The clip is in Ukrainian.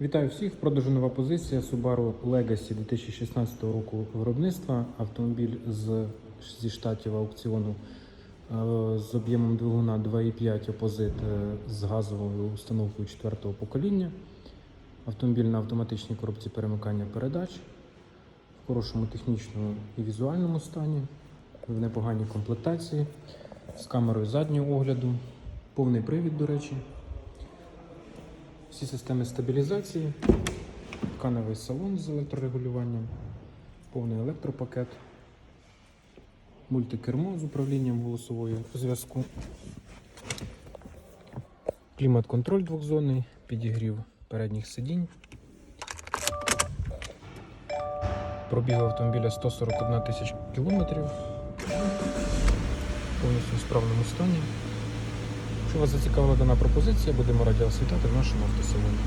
Вітаю всіх. В продажу нова позиція Subaru Legacy 2016 року виробництва. Автомобіль з, зі штатів аукціону е, з об'ємом двигуна 2,5 опозит е, з газовою установкою 4 покоління. Автомобіль на автоматичній коробці перемикання передач в хорошому технічному і візуальному стані, в непоганій комплектації, з камерою заднього огляду, повний привід, до речі. Всі системи стабілізації, тканевий салон з електрорегулюванням, повний електропакет, мультикермо з управлінням голосовою зв'язку, клімат-контроль двохзонний, підігрів передніх сидінь. Пробіг автомобіля 141 тисяч кілометрів. Повністю в справному стані. Якщо вас зацікавила дана пропозиція, будемо раді вас вітати в нашому автосалоні.